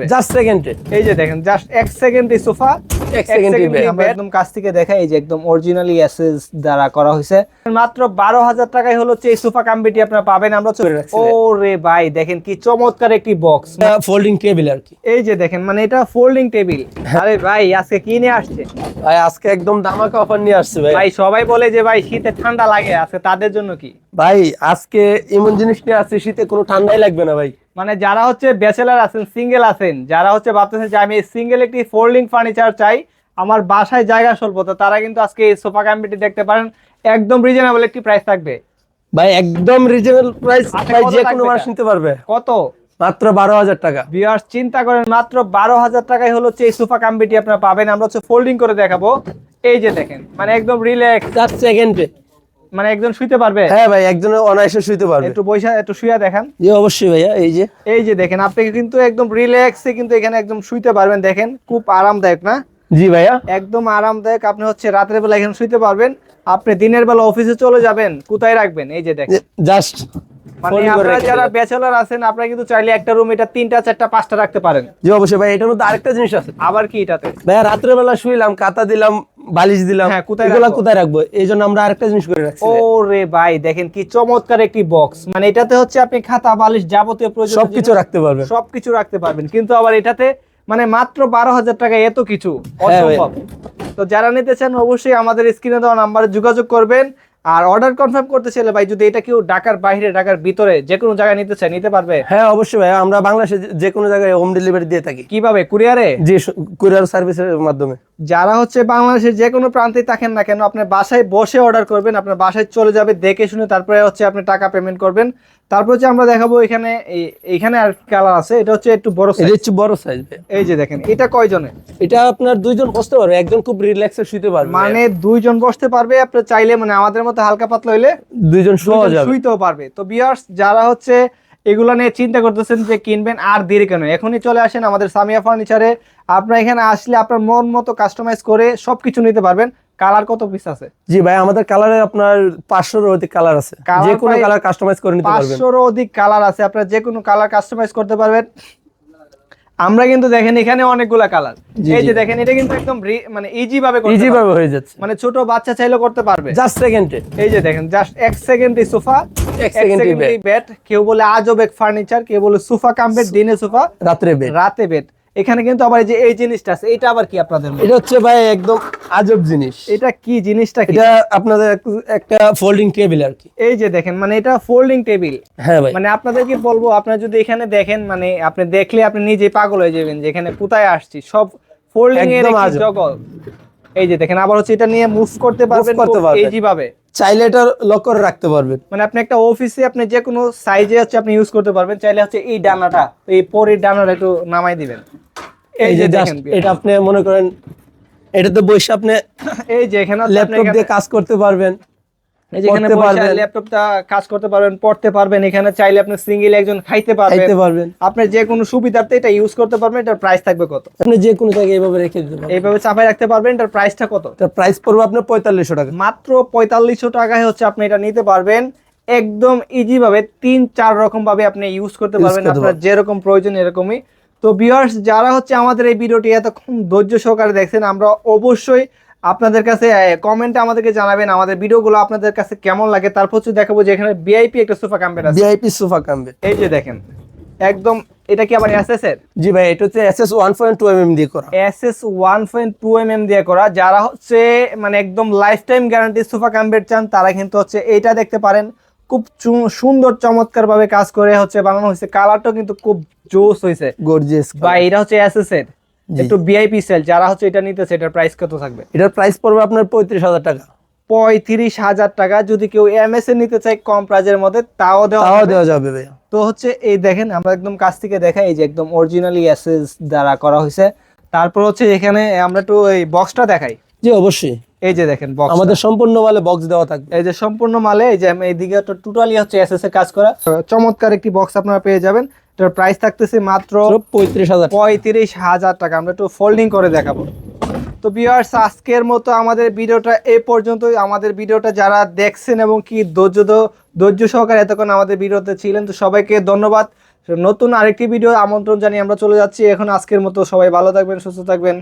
পারবে জাস্ট সেকেন্ডে এই যে দেখেন জাস্ট এক সেকেন্ড সোফা এক bed। আমরা একদম কাছ থেকে দেখাই এই যে একদম অরিজিনালি অ্যাসেস দ্বারা করা হয়েছে। মাত্র বারো হাজার টাকায় হলো এই সোফা কাম্বিটি আপনারা পাবেন আমরা চলে রাখছি ও রে ভাই দেখেন কি চমৎকার একটি বক্স ফোল্ডিং টেবিল আর কি। এই যে দেখেন মানে এটা ফোল্ডিং টেবিল আরে ভাই আজকে কি নিয়ে আসছে? ভাই আজকে একদম দামাকা অফার নিয়ে আসছে ভাই। ভাই সবাই বলে যে ভাই শীতে ঠান্ডা লাগে আজকে তাদের জন্য কি? ভাই আজকে এমন জিনিস নিয়ে আসছে শীতে কোনো ঠান্ডাই লাগবে না ভাই। মানে যারা হচ্ছে ব্যাচেলার আছেন সিঙ্গেল আছেন যারা হচ্ছে ভাবতেছেন যে আমি সিঙ্গেল একটি ফোল্ডিং ফার্নিচার চাই আমার বাসায় জায়গা স্বল্প তো তারা কিন্তু আজকে এই সোফা কাম্পিটি দেখতে পারেন একদম রিজনেবল একটি প্রাইস থাকবে। ভাই একদম রিজনেবল প্রাইস আচ্ছা, ভাই যে কোনো মানুষ? নিতে পারবে। কত? মাত্র বারো হাজার টাকা। ভিউয়ার্স চিন্তা করেন মাত্র বারো হাজার টাকায় হলো হচ্ছে এই সোফা কাম্পিটি আপনারা পাবেন। আমরা হচ্ছে ফোল্ডিং করে দেখাবো। এই যে দেখেন মানে একদম রিল্যাক্স জাস্ট সেকেন্ডে মানে একজন শুইতে পারবে? হ্যাঁ ভাই একজনে অনায়াসে শুইতে পারবে। একটু বৈশা একটু শুয়ে দেখান। জি অবশ্যই ভাইয়া এই যে। এই যে দেখেন আপনি কিন্তু একদম রিল্যাক্সে কিন্তু এখানে একদম শুইতে পারবেন দেখেন খুব আরামদায়ক না? জি ভাইয়া। একদম আরামদায়ক আপনি হচ্ছে রাতের বেলা এখানে শুইতে পারবেন আপনি দিনের বেলা অফিসে চলে যাবেন কোথায় রাখবেন? এই যে দেখেন। জাস্ট মানে আপনারা যারা ব্যাচেলার আছেন আপনারা কিন্তু চাইলে একটা রুম এটা তিনটা চারটা পাঁচটা রাখতে পারেন। জি অবশ্যই ভাই এটার মধ্যে আরেকটা জিনিস আছে। আবার কি এটাতে? ভাইয়া রাত্রে বেলা শুইলাম কাতা দিলাম বালিশ দিলাম। হ্যাঁ, কোথায় এগুলা কোথায় রাখব? এই জন্য আমরা আরেকটা জিনিস করে রাখছি। ও রে ভাই দেখেন কি চমৎকার একটি বক্স মানে এটাতে হচ্ছে আপনি খাতা বালিশ যাবতীয় প্রয়োজন সবকিছু রাখতে পারবেন। সবকিছু রাখতে পারবেন। কিন্তু আবার এটাতে মানে মাত্র বারো হাজার টাকা এত কিছু হ্যাঁ অসম্ভব। তো যারা নিতে চান অবশ্যই আমাদের স্ক্রিনে দেওয়া নাম্বারে যোগাযোগ করবেন। আর অর্ডার কনফার্ম করতে চাইলে ভাই যদি এটা কেউ ঢাকার বাইরে ঢাকার ভিতরে যে কোনো জায়গায় নিতে চায় নিতে পারবে? হ্যাঁ অবশ্যই ভাই। আমরা বাংলাদেশে যে- যে কোনো জায়গায় হোম ডেলিভারি দিয়ে থাকি। কীভাবে? কুরিয়ারে? জি কুরিয়ার সার্ভিসের মাধ্যমে। যারা হচ্ছে বাংলাদেশের যে কোনো প্রান্তে থাকেন না কেন আপনার বাসায় বসে অর্ডার করবেন আপনার বাসায় চলে যাবে দেখে শুনে তারপরে হচ্ছে আপনি টাকা পেমেন্ট করবেন। তারপর হচ্ছে আমরা দেখাবো এখানে এইখানে আর কালার আছে এটা হচ্ছে একটু বড় সাইজ। হচ্ছে বড় সাইজ এই যে দেখেন এটা কয়জনে এটা আপনার দুইজন বসতে পারবে একজন খুব রিল্যাক্সে শুইতে পারবে। মানে দুইজন বসতে পারবে আপনি চাইলে মানে আমাদের মতো হালকা পাতলা হইলে দুইজন শোয়া যাবে। শুইতেও পারবে। তো বিয়ার্স যারা হচ্ছে এগুলো নিয়ে চিন্তা করতেছেন যে কিনবেন আর দেরি কেন? এখনই চলে আসেন আমাদের সামিয়া ফার্নিচারে। আপনার এখানে আসলে আপনার মন মতো কাস্টমাইজ করে সব কিছু নিতে পারবেন। কালার কত পিস আছে? জি ভাই আমাদের কালারে আপনার পাঁচশোর অধিক কালার আছে। যে কোনো কালার কাস্টমাইজ করে নিতে পারবেন। পাঁচশোর অধিক কালার আছে। আপনার যে কোনো কালার কাস্টমাইজ করতে পারবেন। আমরা কিন্তু দেখেন এখানে অনেকগুলা কালার এই যে দেখেন এটা কিন্তু একদম মানে ইজি ভাবে ইজি ভাবে হয়ে যাচ্ছে। মানে ছোট বাচ্চা চাইলেও করতে পারবে। জাস্ট সেকেন্ডে এই যে দেখেন জাস্ট এক সেকেন্ডে সোফা এক সেকেন্ডে বেড কেউ বলে আজব এক ফার্নিচার কেউ বলে সোফা কাম বেড দিনে সোফা রাতে বেড রাতে বেড এখানে কিন্তু আবার এই যে এই জিনিসটা আছে এটা আবার কি আপনাদের এটা হচ্ছে ভাই একদম আজব জিনিস। এটা কি জিনিসটা কি? এটা আপনাদের একটা ফোল্ডিং টেবিল আর কি। এই যে দেখেন মানে এটা ফোল্ডিং টেবিল হ্যাঁ ভাই। মানে আপনাদেরকে বলব আপনারা যদি এখানে দেখেন মানে আপনি দেখলে আপনি নিজে পাগল হয়ে যাবেন যে এখানে কোথায় আসছি। সব ফোল্ডিং এর জগৎ। এই যে দেখেন আবার হচ্ছে এটা নিয়ে মুভ করতে পারবেন করতে পারবেন। চাইলে এটা লক করে রাখতে পারবেন। মানে আপনি একটা অফিসে আপনি যে কোনো সাইজে হচ্ছে আপনি ইউজ করতে পারবেন চাইলে হচ্ছে এই ডানাটা এই পরের ডানাটা একটু নামাই দিবেন। এই যে দেখেন এটা আপনি মনে করেন এটাতে বসে আপনি এই যে এখানে ল্যাপটপ দিয়ে কাজ করতে পারবেন। বসে ল্যাপটপটা কাজ করতে পারবেন পড়তে পারবেন। এখানে চাইলে আপনি সিঙ্গেল একজন খাইতে পারবেন। খাইতে পারবেন। আপনি যে কোনো সুবিধার্থে এটা ইউজ করতে পারবেন এটার প্রাইস থাকবে কত? আপনি যে কোনো জায়গায় এইভাবে রেখে দিতে পারবেন। এইভাবে চাপাই রাখতে পারবেন এটার প্রাইসটা কত? তার প্রাইস পড়বে আপনার পঁয়তাল্লিশশো টাকা। মাত্র পঁয়তাল্লিশশো টাকায় হচ্ছে আপনি এটা নিতে পারবেন। একদম ইজি ভাবে তিন চার রকম ভাবে আপনি ইউজ করতে পারবেন। আপনার যেরকম প্রয়োজন এরকমই। তো ভিউয়ার্স যারা হচ্ছে আমাদের এই ভিডিওটি এতক্ষণ ধৈর্য সহকারে দেখছেন আমরা অবশ্যই আপনাদের কাছে কমেন্টে আমাদেরকে জানাবেন আমাদের ভিডিওগুলো আপনাদের কাছে কেমন লাগে। তারপর হচ্ছে দেখাবো যে এখানে ভিআইপি একটা সোফা কাম্পের আছে। ভিআইপি সোফা কামবে এই যে দেখেন একদম এটা কি আবার এসএস এর? জি ভাই এটা হচ্ছে SS one point two M দিয়ে করা। SS one point two M M দিয়ে করা। যারা হচ্ছে মানে একদম life time guarantee sofa cum bed চান তারা কিন্তু হচ্ছে এইটা দেখতে পারেন। খুব সুন্দর চমৎকার ভাবে কাজ করে হচ্ছে বানানো হয়েছে। কালারটাও কিন্তু খুব জোস হয়েছে। গর্জিয়াস বা এটা হচ্ছে এসএস এর। একটু ভিআইপি সেল যারা হচ্ছে এটা নিতেছে এটার প্রাইস কত থাকবে? এটার প্রাইস পড়বে আপনার পঁয়ত্রিশ হাজার টাকা। পঁয়ত্রিশ হাজার টাকা যদি কেউ এম এস এ নিতে চায় কম প্রাইজের মধ্যে তাও দেওয়া দেওয়া যাবে তো হচ্ছে এই দেখেন আমরা একদম কাছ থেকে দেখাই এই যে একদম অরিজিনালি এসএস দ্বারা করা হয়েছে। তারপর হচ্ছে এখানে আমরা একটু এই বক্সটা দেখাই। জি অবশ্যই। এই যে দেখেন বক্স আমাদের সম্পূর্ণ মালে বক্স দেওয়া থাকবে। এই যে সম্পূর্ণ মালে এই যে এইদিকে টোটালি হচ্ছে এসএস এর কাজ করা। চমৎকার একটি বক্স আপনারা পেয়ে যাবেন। এটার প্রাইস থাকতেছে মাত্র পঁয়ত্রিশ হাজার পঁয়ত্রিশ হাজার টাকা। আমরা একটু ফোল্ডিং করে দেখাবো। তো বিয়ার্স আজকের মতো আমাদের ভিডিওটা এ পর্যন্তই। আমাদের ভিডিওটা যারা দেখছেন এবং কি ধৈর্য ধৈর্য সহকারে এতক্ষণ আমাদের ভিডিওতে ছিলেন তো সবাইকে ধন্যবাদ। নতুন আরেকটি ভিডিও আমন্ত্রণ জানিয়ে আমরা চলে যাচ্ছি। এখন আজকের মতো সবাই ভালো থাকবেন সুস্থ থাকবেন।